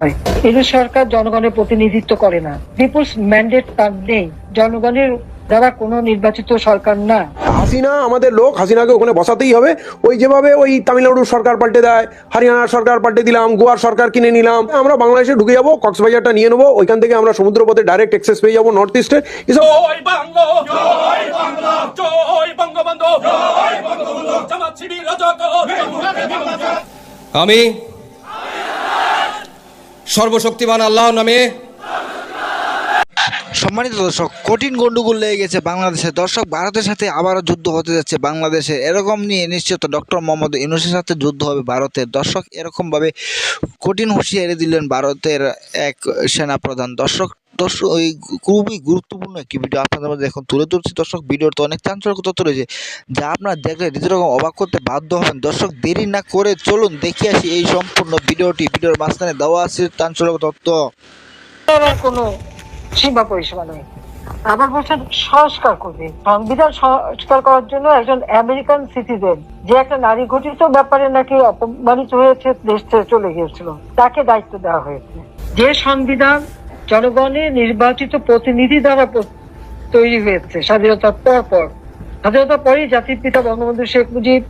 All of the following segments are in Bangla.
হয়। এই সরকার জনগণের প্রতিনিধিত্ব করে না। পিপুলস ম্যান্ডেট তার নেই। জনগণের দ্বারা কোনো নির্বাচিত সরকার না। হাসিনা আমাদের লোক হাসিনাকে ওখানে বসাতেই হবে। ওই যেভাবে ওই তামিলনাড়ুর সরকার পাল্টে দেয় হরিয়ানার সরকার পাল্টে দিলাম গোয়ার সরকার কিনে নিলাম আমরা বাংলাদেশে ঢুকে যাব কক্সবাজারটা নিয়ে নেব ওইখান থেকে আমরা সমুদ্রপথে ডাইরেক্ট অ্যাক্সেস পেয়ে যাব নর্থ ইস্টে এসব জয় বাংলা জয় বাংলা জয় বঙ্গবন্ধু জয় বঙ্গবন্ধু জামাত শিবির রাজাকার আমি সর্বশক্তিমান আল্লাহ নামে। সম্মানিত দর্শক, কঠিন গন্ডগোল লেগে গেছে বাংলাদেশে দর্শক। ভারতের সাথে আবারও যুদ্ধ হতে যাচ্ছে বাংলাদেশে। এরকম নিয়ে নিশ্চিত ডক্টর মোহাম্মদ ইউনুসের সাথে যুদ্ধ হবে ভারতের। দর্শক, এরকমভাবে কঠিন হুঁশিয়ারি দিলেন ভারতের এক সেনাপ্রধান। দর্শক দর্শক ওই খুবই গুরুত্বপূর্ণ একটি ভিডিও আপনাদের মধ্যে এখন তুলে ধরছি। দর্শক ভিডিওতে অনেক চাঞ্চল্য তথ্য রয়েছে যা আপনারা দেখলে নিজের অবাক করতে বাধ্য হবেন। দর্শক, দেরি না করে চলুন দেখে আসি এই সম্পূর্ণ ভিডিওটি ভিডিওর মাঝখানে দেওয়া আছে চাঞ্চল্য তথ্য। কোনো সীমা পরিসীমা নেই। আবার বলছেন, সংস্কার করবে। সংবিধান সংস্কার করার জন্য একজন আমেরিকান সিটিজেন যে একটা নারী ঘটিত ব্যাপারে নাকি অপমানিত হয়েছে, দেশ ছেড়ে চলে গিয়েছিল, তাকে দায়িত্ব দেওয়া হয়েছে। যে সংবিধান জনগণের নির্বাচিত প্রতিনিধি দ্বারা তৈরি হয়েছে স্বাধীনতার পর পর। স্বাধীনতার পরেই জাতির পিতা বঙ্গবন্ধু শেখ মুজিব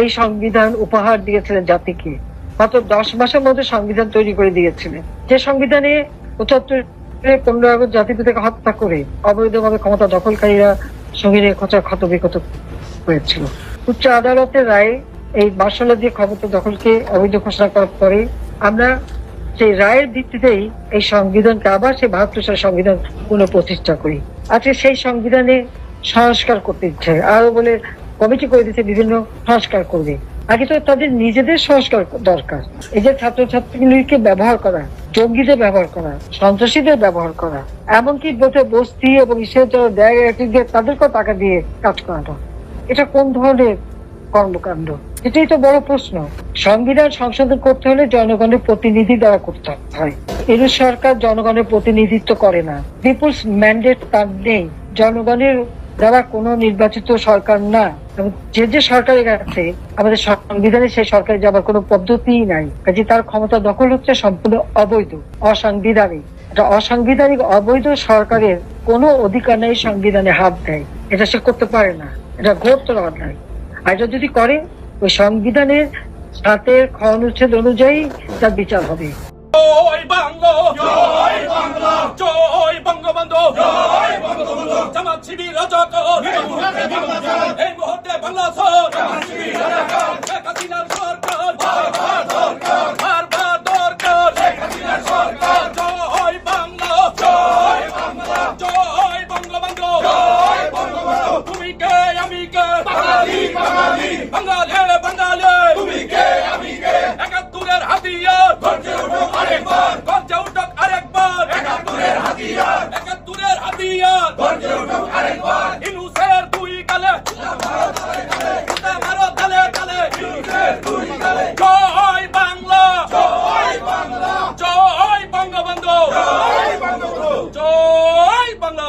এই সংবিধান উপহার দিয়েছিলেন জাতিকে। মাত্র দশ মাসের মধ্যে সংবিধান তৈরি করে দিয়েছিলেন। যে সংবিধানে পঁচাত্তর পনেরো আগস্ট জাতির পিতাকে হত্যা করে অবৈধভাবে ক্ষমতা দখলকারীরা সঙ্গীনের খোঁচা ক্ষত বিক্ষত হয়েছিল। উচ্চ আদালতের রায়ে এই মার্শাল দিয়ে ক্ষমতা দখলকে অবৈধ ঘোষণা করার পরে আমরা সেই রায়ের ভিত্তিতেই এই সংবিধানকে আবার সেই বাহাত্তর সংবিধান পুনঃপ্রতিষ্ঠা করি। আজকে সেই সংবিধানে সংস্কার করতে ইচ্ছে আরও বলে, কমিটি করে দিচ্ছে বিভিন্ন সংস্কার করবে। আগে তো তাদের নিজেদের সংস্কার দরকার। এই যে ছাত্রছাত্রীগুলিকে ব্যবহার করা, জঙ্গিদের ব্যবহার করা, সন্ত্রাসীদের ব্যবহার করা, এমনকি বলতে বস্তি এবং ইসের যারা তাদেরকেও টাকা দিয়ে কাজ করানো। এটা কোন ধরনের কর্মকাণ্ড? এটাই তো বড় প্রশ্ন। সংবিধান সংশোধন করতে হলে জনগণের প্রতিনিধি দ্বারা করতে হয়। এর সরকার জনগণের প্রতিনিধিত্ব করে না। পিপুলস ম্যান্ডেট তার নেই। জনগণের দ্বারা কোনো নির্বাচিত সরকার না। যে যে সরকারের কাছে আমাদের সংবিধানে সেই সরকারে যাবার কোনো পদ্ধতিই নাই। কাজে তার ক্ষমতা দখল হচ্ছে সম্পূর্ণ অবৈধ, অসাংবিধানিক। এটা অসাংবিধানিক, অবৈধ সরকারের কোনো অধিকার নেই সংবিধানে হাত দেয়। এটা সে করতে পারে না। এটা ঘোরতর অন্যায়। আর যদি করে ওই সংবিধানের সাথে খ অনুচ্ছেদ অনুযায়ী তার বিচার হবে। বাংলা হাতিয়ার। গর্জে আরেকবার। গর্জে আরেকবার। একাত্তরের হাতিয়ার। একাত্তরের হাতিয়ার। গর্জে আরেকবার। ইনুসের দুই গালে। জুতা মারো তালে তালে ইনুসের দুই গালে। জয় বাংলা। জয় বাংলা। জয় বঙ্গবন্ধু। জয় বঙ্গবন্ধু। জয় বাংলা।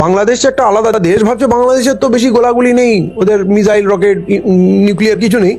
বাংলাদেশ একটা আলাদা দেশ ভাবছে। বাংলাদেশের তো বেশি গোলাগুলি নেই। ওদের মিসাইল রকেট নিউক্লিয়ার কিছু নেই।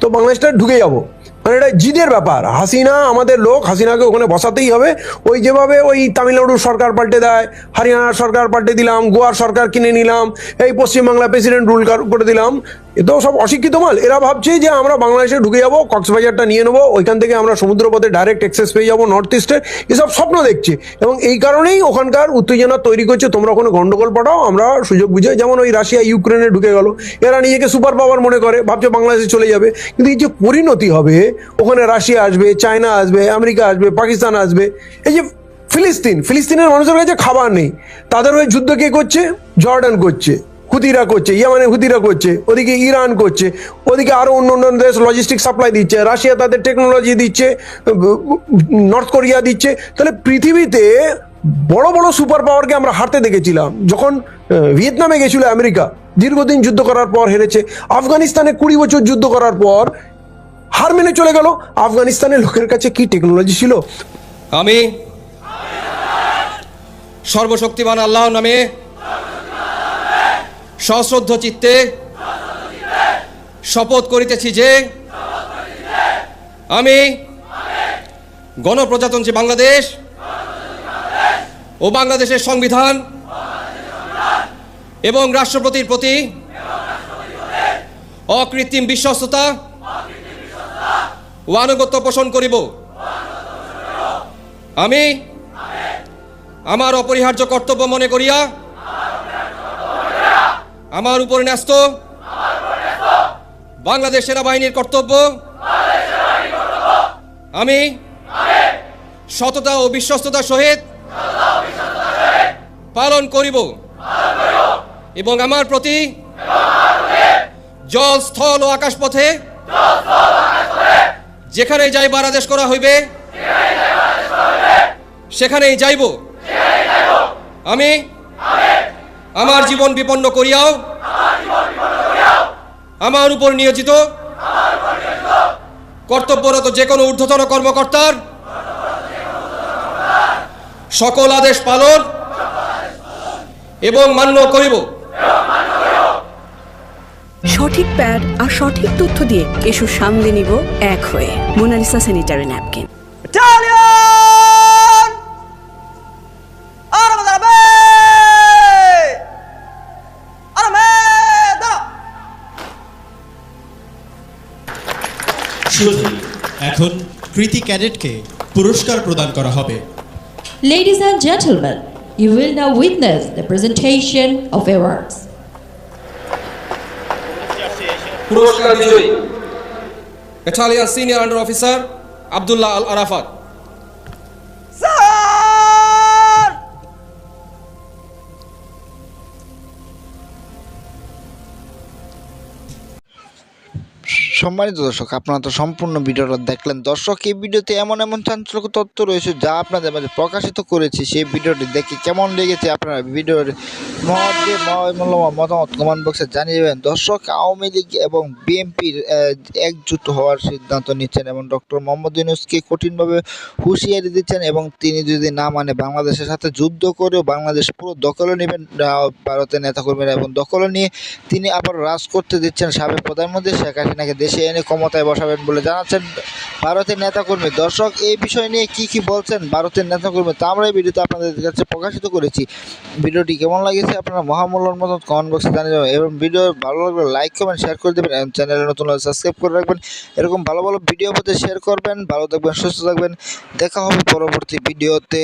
তো বাংলাদেশটা ঢুকে যাব। মানে এটা জিদের ব্যাপার। হাসিনা, আমাদের লোক, হাসিনাকে ওখানে বসাতেই হবে। ওই যেভাবে ওই তামিলনাড়ুর সরকার পাল্টে দেয় হরিয়ানার সরকার পাল্টে দিলাম, গোয়ার সরকার কিনে নিলাম, এই পশ্চিমবাংলা প্রেসিডেন্ট রুল করে দিলাম এ তো সব অশিক্ষিত মাল। এরা ভাবছে যে আমরা বাংলাদেশে ঢুকে যাব, কক্সবাজারটা নিয়ে নেব, ওইখান থেকে আমরা সমুদ্রপথে ডাইরেক্ট অ্যাক্সেস পেয়ে যাব নর্থ ইস্টে এসব স্বপ্ন দেখছে। এবং এই কারণেই ওখানকার উত্তেজনা তৈরি করছে, তোমরা ওখানে গন্ডগোল পাঠাও, আমরা সুযোগ বুঝে, যেমন ওই রাশিয়া, ইউক্রেনে ঢুকে গেল। এরা নিজেকে সুপার পাওয়ার মনে করে, ভাবছে বাংলাদেশে চলে যাবে। কিন্তু এই যে পরিণতি হবে, ওখানে রাশিয়া আসবে, চায়না আসবে, আমেরিকা আসবে, পাকিস্তান আসবে, এই যে ফিলিস্তিন, ফিলিস্তিনের মানুষের কাছে খাবার নেই। তাদের ওই যুদ্ধ কে করছে? জর্ডান করছে। হুতিরা করছে, ইয়ামানে হুতিরা করছে, ওদিকে ইরান করছে, ওদিকে আরও অন্য অন্য দেশ লজিস্টিক সাপ্লাই দিচ্ছে, রাশিয়া তাদের টেকনোলজি দিচ্ছে নর্থ কোরিয়া দিচ্ছে, তাহলে পৃথিবীতে বড় বড় সুপার পাওয়ারকে আমরা হারতে দেখেছিলাম, যখন ভিয়েতনামে গেছিল আমেরিকা, দীর্ঘদিন যুদ্ধ করার পর হেরেছে, আফগানিস্তানে কুড়ি বছর যুদ্ধ করার পর হার মেনে চলে গেল আফগানিস্তানের লোকের কাছে কি টেকনোলজি ছিল? আমি সর্বশক্তিমান আল্লাহ নামে সশ্রদ্ধ চিত্তে শপথ করিতেছি যে আমি গণপ্রজাতন্ত্রী বাংলাদেশ ও বাংলাদেশের সংবিধান এবং রাষ্ট্রপতির প্রতি অকৃত্রিম বিশ্বস্ততা ও আনুগত্য পোষণ করিব। আমি আমার অপরিহার্য কর্তব্য মনে করিয়া আমার উপর ন্যস্ত। বাংলাদেশ সেনাবাহিনীর কর্তব্য। আমি সততা ও বিশ্বস্ততা সহিত পালন করিব এবং আমার প্রতি জল, স্থল ও আকাশ পথে যেখানে যাইবার আদেশ করা হইবে, সেখানেই যাইব। আমি আমার জীবন বিপন্ন করিয়াও আমার উপর নিয়োজিত কর্তব্যরত যে কোনো ঊর্ধ্বতন কর্মকর্তার সকল আদেশ পালন এবং মান্য করিব। সঠিক প্যাড আর সঠিক তথ্য দিয়ে এসো সামলে নিব এক হয়ে। Monalisa sanitary napkin. শুধু এখন কৃতি ক্যাডেটকে পুরস্কার প্রদান করা হবে। Ladies and gentlemen, you will now witness the presentation of awards. পুরস্কার বিজয়ী। Battalion senior under officer Abdullah Al Arafat সম্মানিত দর্শক, আপনারা তো সম্পূর্ণ ভিডিওটা দেখলেন। দর্শক, এই ভিডিওতে এমন এমন চাঞ্চল্যক তথ্য রয়েছে যা আপনাদের মাঝে প্রকাশিত করেছি। সেই ভিডিওটি দেখে কেমন লেগেছে আপনারা ভিডিওর মূল্যবান মতামত কমেন্ট বক্সে জানিয়ে দেবেন। দর্শক, আওয়ামী লীগ এবং বিএনপির একজুট হওয়ার সিদ্ধান্ত নিচ্ছেন এবং ডক্টর মোহাম্মদ ইউনুসকে কঠিনভাবে হুঁশিয়ারি দিচ্ছেন এবং তিনি যদি না মানে বাংলাদেশের সাথে যুদ্ধ করেও বাংলাদেশ পুরো দখলে নেবেন ভারতের নেতাকর্মীরা এবং দখলে নিয়ে তিনি আবার রাজ করতে দিচ্ছেন সাবেক প্রধানমন্ত্রী শেখ হাসিনাকে। দেশে এনে ক্ষমতায় বসাবেন বলে জানাচ্ছেন ভারতের নেতাকর্মী। দর্শক, এই বিষয় নিয়ে কি কি বলছেন ভারতের নেতাকর্মী তা আমরা এই ভিডিওতে আপনাদের কাছে প্রকাশিত করেছি। ভিডিওটি কেমন লাগেছে আপনারা মহামূল্যর মতো কমেন্ট বক্সে জানিয়ে যাবেন এবং ভিডিও ভালো লাগলে লাইক কমেন্ট শেয়ার করে দেবেন এবং চ্যানেলে নতুন সাবস্ক্রাইব করে রাখবেন। এরকম ভালো ভালো ভিডিও পেতে শেয়ার করবেন। ভালো থাকবেন, সুস্থ থাকবেন। দেখা হবে পরবর্তী ভিডিওতে।